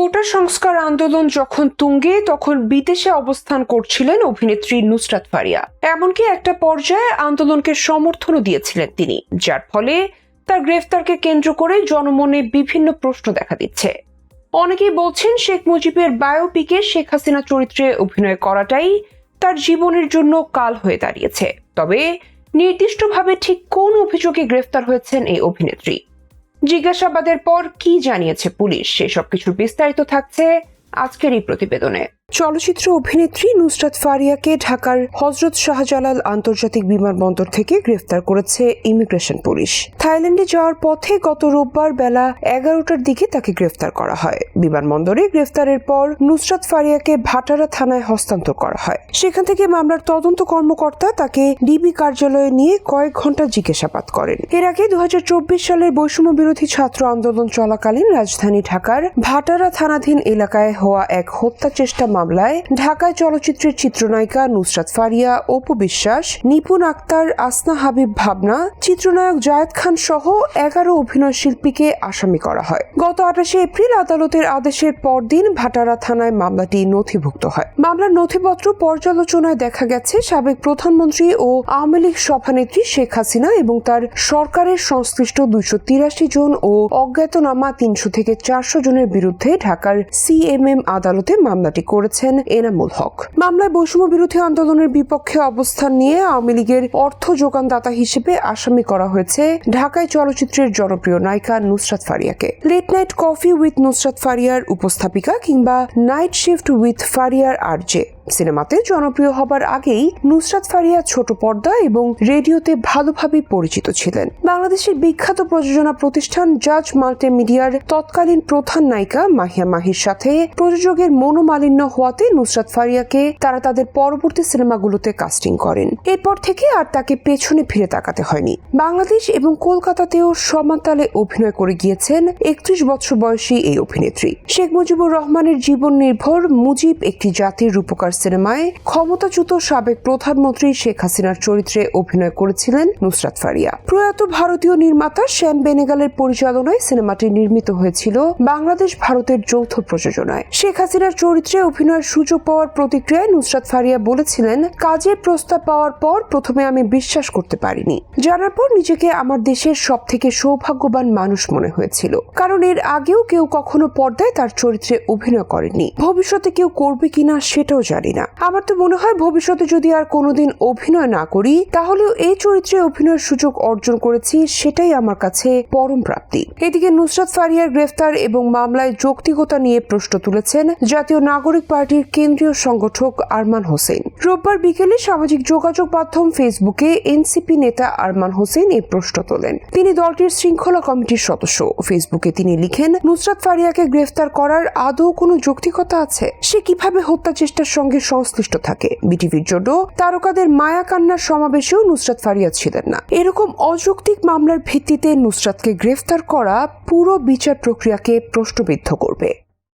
কোটা সংস্কার আন্দোলন যখন তুঙ্গে, তখন বিদেশে অবস্থান করছিলেন অভিনেত্রী নুসরাত ফারিয়া। এমনকি একটা পর্যায়ে আন্দোলনকে সমর্থনও দিয়েছিলেন তিনি, যার ফলে তার গ্রেফতারকে কেন্দ্র করে জনমনে বিভিন্ন প্রশ্ন দেখা দিচ্ছে। অনেকেই বলছেন শেখ মুজিবের বায়োপিকে শেখ হাসিনা চরিত্রে অভিনয় করাটাই তার জীবনের জন্য কাল হয়ে দাঁড়িয়েছে। তবে নির্দিষ্টভাবে ঠিক কোন অভিযোগে গ্রেফতার হয়েছেন এই অভিনেত্রী? জিজ্ঞাসাবাদের পর কি জানিয়েছে পুলিশ? সেসব কিছুর বিস্তারিত থাকছে আজকের এই প্রতিবেদনে। চলচ্চিত্র অভিনেত্রী নুসরাত ফারিয়াকে ঢাকার হজরত শাহজালাল আন্তর্জাতিক বিমানবন্দর থেকে গ্রেফতার করেছে ইমিগ্রেশন পুলিশ। থাইল্যান্ডে যাওয়ার পথে গত রোববার বেলা এগারোটার দিকে তাকে গ্রেফতার করা হয়। বিমানবন্দরে গ্রেফতারের পর নুসরাত ফারিয়াকে ভাটারা থানায় হস্তান্তর করা হয়। সেখান থেকে মামলার তদন্ত কর্মকর্তা তাকে ডিবি কার্যালয়ে নিয়ে কয়েক ঘণ্টা জিজ্ঞাসাবাদ করেন। এর আগে দু হাজার চব্বিশ সালের বৈষম্য বিরোধী ছাত্র আন্দোলন চলাকালীন রাজধানী ঢাকার ভাটারা থানাধীন এলাকায় হওয়া এক হত্যা চেষ্টা মামলায় ঢাকায় চলচ্চিত্রের চিত্রনায়িকা নুসরাত ফারিয়া, অপু বিশ্বাস, নিপুণ আক্তার, আসনা হাবিব ভাবনা, চিত্রনায়ক জায়েদ খান সহ এগারো অভিনয় শিল্পীকে আসামি করা হয়। গত আঠাশে এপ্রিল আদালতের আদেশের পরদিন ভাটারা থানায় মামলাটি নথিভুক্ত হয়। মামলার নথিপত্র পর্যালোচনায় দেখা গেছে সাবেক প্রধানমন্ত্রী ও আওয়ামী লীগ সভানেত্রী শেখ হাসিনা এবং তার সরকারের সংশ্লিষ্ট দুইশো তিরাশি জন ও অজ্ঞাতনামা তিনশো থেকে চারশো জনের বিরুদ্ধে ঢাকার সিএমএম আদালতে মামলাটি করেছেন এনামুল হক। মামলায় বৈষম্য বিরোধী আন্দোলনের বিপক্ষে অবস্থান নিয়ে আওয়ামী লীগের অর্থ যোগানদাতা হিসেবে আসামি করা হয়েছে ঢাকায় চলচ্চিত্রের জনপ্রিয় নায়িকা Nusrat ফারিয়াকে। Late night coffee with Nusrat ফারিয়ার উপস্থাপিকা কিংবা নাইট শিফট উইথ ফারিয়ার আরজে। সিনেমাতে জনপ্রিয় হবার আগেই নুসরাত ফারিয়া ছোট পর্দা এবং রেডিওতে ভালোভাবে পরিচিত ছিলেন। বাংলাদেশের বিখ্যাত প্রযোজনা প্রতিষ্ঠান জাজ মাল্টিমিডিয়ার তৎকালীন প্রধান নায়িকা মাহিয়া মাহির সাথে প্রযোজকের মনোমালিন্য হওয়াতে নুসরাত ফারিয়াকে তারা তাদের পরবর্তী সিনেমাগুলোতে কাস্টিং করেন। এরপর থেকে আর তাকে পেছনে ফিরে তাকাতে হয়নি। বাংলাদেশ এবং কলকাতাতেও সমাতালে অভিনয় করে গিয়েছেন একত্রিশ বছর বয়সী এই অভিনেত্রী। শেখ মুজিবুর রহমানের জীবন নির্ভর মুজিব একটি জাতির রূপকার সিনেমায় ক্ষমতাচ্যুত সাবেক প্রধানমন্ত্রী শেখ হাসিনার চরিত্রে অভিনয় করেছিলেন নুসরাত ফারিয়া। প্রয়াত ভারতীয় নির্মাতা শ্যাম বেনেগালের পরিচালনায় সিনেমাটি নির্মিত হয়েছিল বাংলাদেশ ভারতের যৌথ প্রযোজনায়। শেখ হাসিনার চরিত্রে অভিনয়ের সুযোগ পাওয়ার প্রতিক্রিয়ায় নুসরাত ফারিয়া বলেছিলেন, কাজের প্রস্তাব পাওয়ার পর প্রথমে আমি বিশ্বাস করতে পারিনি। জানার পর নিজেকে আমার দেশের সব থেকে সৌভাগ্যবান মানুষ মনে হয়েছিল। কারণ এর আগেও কেউ কখনো পর্দায় তার চরিত্রে অভিনয় করেনি ভবিষ্যতে কেউ করবে কিনা সেটাও জানি না। আমার তো মনে হয় ভবিষ্যতে যদি আর কোনোদিন অভিনয় না করি, তাহলেও এই চরিত্রে অভিনয়ের সুযোগ অর্জন করেছি, সেটাই আমার কাছে পরম প্রাপ্তি। এদিকে নুসরাত ফারিয়ার গ্রেফতার এবং মামলায় যৌক্তিকতা নিয়ে প্রশ্ন তুলেছেন জাতীয় নাগরিক পার্টির কেন্দ্রীয় সংগঠক আরমান হোসেন। রোববার বিকেলে সামাজিক যোগাযোগ মাধ্যম ফেসবুকে এনসিপি নেতা আরমান হোসেন এই প্রশ্ন তোলেন। তিনি দলটির শৃঙ্খলা কমিটির সদস্য। ফেসবুকে তিনি লিখেন, নুসরাত ফারিয়াকে গ্রেফতার করার আদৌ কোনো যৌক্তিকতা আছে? সে কীভাবে হত্যা চেষ্টার সঙ্গে সংশ্লিষ্ট থাকে। বিটিভির জন্য তারকাদের মায়া কান্নার সমাবেশেও নুসরাত ফারিয়া ছিলেন না। এরকম অযৌক্তিক মামলার ভিত্তিতে নুসরাতকে গ্রেফতার করা পুরো বিচার প্রক্রিয়াকে প্রশ্নবিদ্ধ করবে।